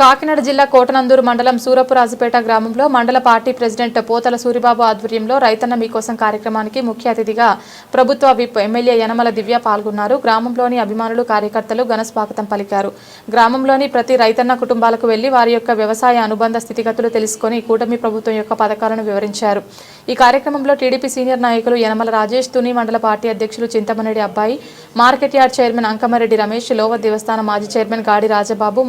కాకినాడ జిల్లా కోటనందూరు మండలం సూరపురాజుపేట గ్రామంలో మండల పార్టీ ప్రెసిడెంట్ పోతల సూరిబాబు ఆధ్వర్యంలో రైతన్న మీకోసం కార్యక్రమానికి ముఖ్య అతిథిగా ప్రభుత్వ విప్ ఎమ్మెల్యే యనమల దివ్య పాల్గొన్నారు. గ్రామంలోని అభిమానులు కార్యకర్తలు ఘన స్వాగతం పలికారు. గ్రామంలోని ప్రతి రైతన్న కుటుంబాలకు వెళ్ళి వారి యొక్క వ్యవసాయ అనుబంధ స్థితిగతులు తెలుసుకొని కూటమి ప్రభుత్వం యొక్క పథకాలను వివరించారు. ఈ కార్యక్రమంలో టీడీపీ సీనియర్ నాయకులు యనమల రాజేష్ తుని మండల పార్టీ అధ్యక్షులు Chintamanedi Abbayi market yard chairman Ankamareddy Ramesh Lova దేవస్థానం మాజీ చైర్మన్ గాడి రాజబాబు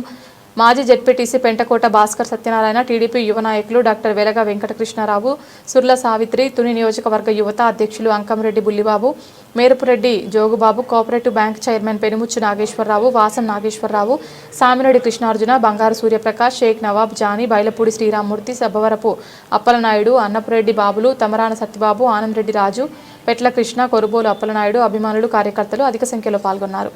మాజీ జెడ్పీటీసీ పెంటకోట భాస్కర్ సత్యనారాయణ టీడీపీ యువ నాయకులు డాక్టర్ వెలగ వెంకటకృష్ణారావు సుర్ల సావిత్రి తుని నియోజకవర్గ యువత అధ్యక్షులు Ankamreddy Bullibabu Merupureddy Jogubabu cooperative bank chairman Penumuchu Nageswararao Vasam Nageswararao Samireddy Krishnarjuna Bangaru Suryaprakash Shaik Nawab Johnny Bailapudi Sriramamurthy Sabbavarapu Appalanaidu Annapureddy Babulu Tamarana Satyababu Anand Reddy రాజు పెట్ల కృష్ణ కొరుబోలు అప్పలనాయుడు అభిమానులు కార్యకర్తలు అధిక సంఖ్యలో పాల్గొన్నారు.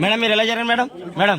మేడం మీరు ఎలా జరగండి మేడం మేడం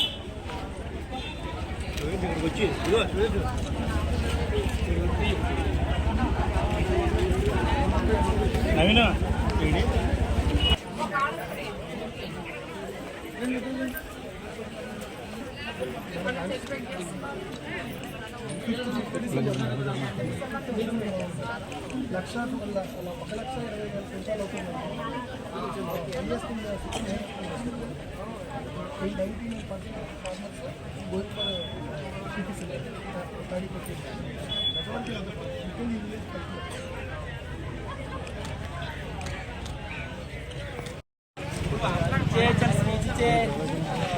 వచ్చి ఇదిగో చూడచ్చు. నవీన లక్ష ఒక లక్ష ఇరవై వేల క్వింటాల్ అవుతుంది এই লাইব্রেরির পাশে বই পড়ে শিখেছিলেন তারই করতে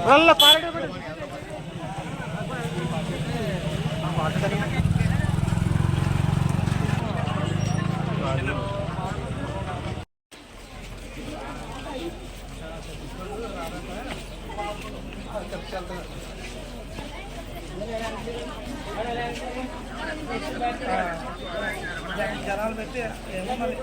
நல்ல பாருங்க மேடம் అవి వచ్చేస్తున్నాయి దానివల్ల కావాలా ఉండండి నవీన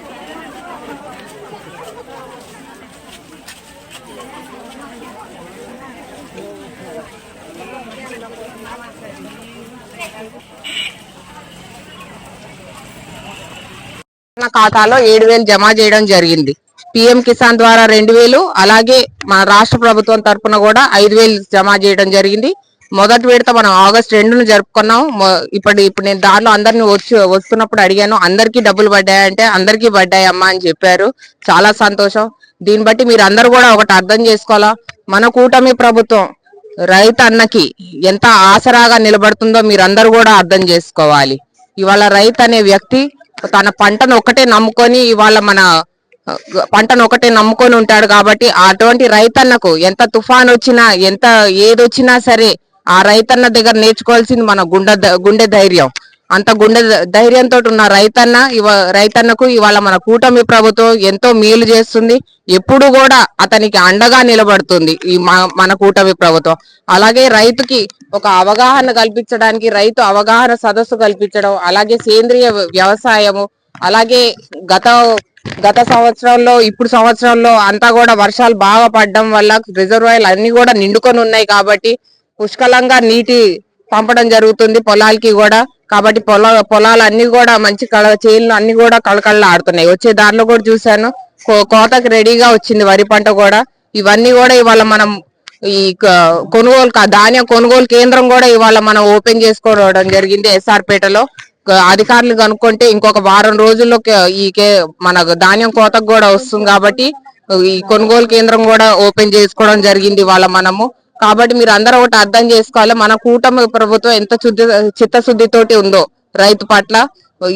ఖాతాలో ఏడు వేలు జమ చేయడం జరిగింది. పిఎం కిసాన్ ద్వారా రెండు వేలు అలాగే మన రాష్ట్ర ప్రభుత్వం తరపున కూడా ఐదు వేలు జమ చేయడం జరిగింది. మొదటి విడత మనం ఆగస్ట్ రెండును జరుపుకున్నాం. ఇప్పుడు ఇప్పుడు నేను దానిలో అందరిని వచ్చి వస్తున్నప్పుడు అడిగాను అందరికీ డబ్బులు పడ్డాయంటే అందరికీ పడ్డాయమ్మా అని చెప్పారు. చాలా సంతోషం. దీన్ని బట్టి మీరు అందరు కూడా ఒకటి అర్థం చేసుకోవాలా? మన కూటమి ప్రభుత్వం రైతు అన్నకి ఎంత ఆసరాగా నిలబడుతుందో మీరందరూ కూడా అర్థం చేసుకోవాలి. ఇవాళ రైతు అనే వ్యక్తి తన పంటను ఒకటే నమ్ముకొని ఇవాళ మన పంటను ఒకటే నమ్ముకొని ఉంటాడు కాబట్టి అటువంటి రైతన్నకు ఎంత తుఫాన్ వచ్చినా ఎంత ఏదొచ్చినా సరే ఆ రైతన్న దగ్గర నేర్చుకోవాల్సింది మన గుండె గుండె ధైర్యం. అంత గుండె ధైర్యంతో ఉన్న రైతన్న ఇవ రైతన్నకు ఇవాళ మన కూటమి ప్రభుత్వం ఎంతో మేలు చేస్తుంది. ఎప్పుడు కూడా అతనికి అండగా నిలబడుతుంది ఈ మ- మన కూటమి ప్రభుత్వం. అలాగే రైతుకి ఒక అవగాహన కల్పించడానికి రైతు అవగాహన సదస్సు కల్పించడం అలాగే సేంద్రియ వ్యవసాయము అలాగే గత గత సంవత్సరంలో ఇప్పుడు సంవత్సరంలో అంతా కూడా వర్షాలు బాగా పడడం వల్ల రిజర్వాయర్లు అన్ని కూడా నిండుకొని ఉన్నాయి కాబట్టి పుష్కలంగా నీటి పంపడం జరుగుతుంది. పొలాలకి కూడా కాబట్టి పొల పొలాలు అన్ని కూడా మంచి కళ చేలు అన్ని కూడా కళకళ ఆడుతున్నాయి. వచ్చే దారిలో కూడా చూశాను. కో- రెడీగా వచ్చింది వరి పంట కూడా. ఇవన్నీ కూడా ఇవాళ మనం ఈ క- కొనుగోలు కా- ధాన్యం కొనుగోలు కేంద్రం కూడా ఇవాళ మనం ఓపెన్ చేసుకోవడం జరిగింది ఎస్ఆర్పేటలో అధికారులు కనుక్కుంటే ఇంకొక వారం రోజుల్లో ఈ కే- మన ధాన్యం కోతకు కూడా వస్తుంది కాబట్టి ఈ కొనుగోలు కేంద్రం కూడా ఓపెన్ చేసుకోవడం జరిగింది ఇవాళ మనము. కాబట్టి మీరు అందరూ ఒకటి అర్థం చేసుకోవాలి. మన కూటమి ప్రభుత్వం ఎంత శుద్ధి చిత్తశుద్ధితోటి ఉందో రైతు పట్ల.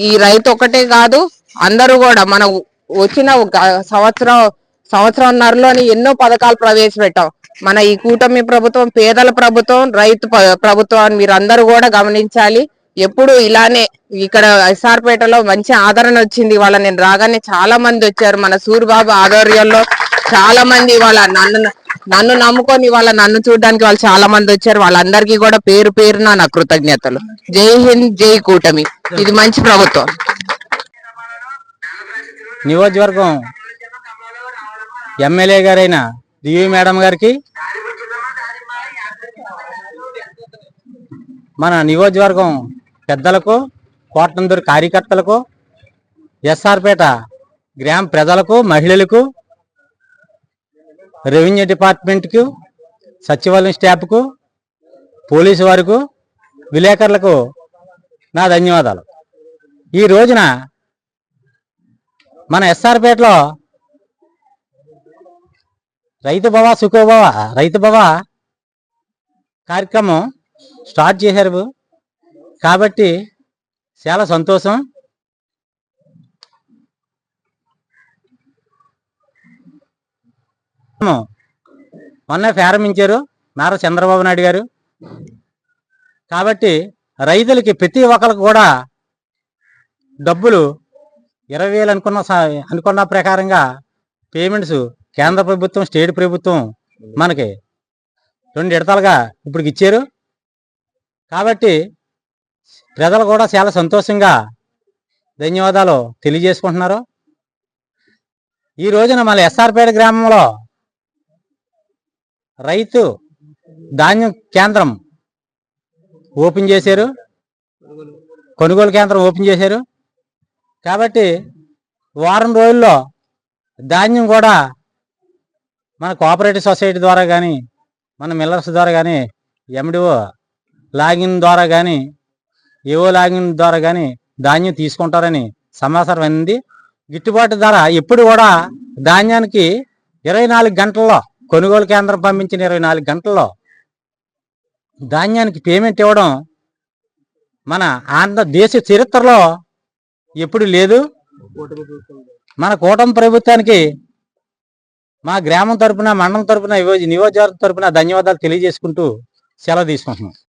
ఈ రైతు ఒకటే కాదు అందరూ కూడా మన వచ్చిన ఒక సంవత్సరం సంవత్సరంన్నరలోని ఎన్నో పథకాలు ప్రవేశపెట్టాం. మన ఈ కూటమి ప్రభుత్వం పేదల ప్రభుత్వం రైతు ప్రభుత్వం అని మీరు అందరూ కూడా గమనించాలి. ఎప్పుడు ఇలానే ఇక్కడ ఎస్ఆర్పేటలో మంచి ఆదరణ వచ్చింది. వాళ్ళ నేను రాగానే చాలా మంది వచ్చారు. మన సూరిబాబు ఆధ్వర్యంలో చాలా మంది వాళ్ళ నన్ను నన్ను నమ్ముకొని వాళ్ళ నన్ను చూడడానికి వాళ్ళు చాలా మంది వచ్చారు. వాళ్ళందరికీ కూడా పేరు పేరున నా కృతజ్ఞతలు. జై హింద్ జై కూటమి. ఇది మంచి ప్రభుత్వం. నియోజకవర్గం ఎమ్మెల్యే గారైన దివి మేడం గారికి మన నియోజకవర్గం పెద్దలకు కోటనందూరు కార్యకర్తలకు ఎస్ఆర్పేట గ్రామ ప్రజలకు మహిళలకు రెవెన్యూ డిపార్ట్మెంట్కు సచివాలయం స్టాఫ్కు పోలీసు వారికి విలేకరులకు నా ధన్యవాదాలు. ఈ రోజున మన ఎస్ఆర్పేటలో రైతు భవ సుఖోభవ రైతు భవ కార్యక్రమం స్టార్ట్ చేశారు. కాబట్టి చాలా సంతోషం. మొన్న ప్రారంభించారు నారా చంద్రబాబు నాయుడు గారు. కాబట్టి రైతులకి ప్రతి ఒక్కరికి కూడా డబ్బులు ఇరవై వేలు అనుకున్న అనుకున్న ప్రకారంగా పేమెంట్స్ కేంద్ర ప్రభుత్వం స్టేట్ ప్రభుత్వం మనకి రెండు విడతలుగా ఇప్పుడు ఇచ్చారు. కాబట్టి ప్రజలు కూడా చాలా సంతోషంగా ధన్యవాదాలు తెలియజేసుకుంటున్నారు. ఈ రోజున మన ఎస్ఆర్పేట గ్రామంలో రైతు ధాన్యం కేంద్రం ఓపెన్ చేశారు. కొనుగోలు కేంద్రం ఓపెన్ చేశారు. కాబట్టి వారం రోజుల్లో ధాన్యం కూడా మన కోఆపరేటివ్ సొసైటీ ద్వారా కానీ మన మిల్లర్స్ ద్వారా కానీ ఎండిఓ లాగిన్ ద్వారా కానీ ఏవో లాగిన్ ద్వారా కానీ ధాన్యం తీసుకుంటారని సమాచారం అంది గిట్టుబాటు ధర ఎప్పుడు కూడా ధాన్యానికి ఇరవై నాలుగు గంటల్లో కొనుగోలు కేంద్రం పంపించిన ఇరవై నాలుగు గంటల్లో ధాన్యానికి పేమెంట్ ఇవ్వడం మన ఆంధ్రదేశ చరిత్రలో ఎప్పుడు లేదు. మన కూటమి ప్రభుత్వానికి మా గ్రామం తరపున మండలం తరపున నియోజకవర్గం తరపున ధన్యవాదాలు తెలియజేసుకుంటూ సెలవు తీసుకుంటున్నాం.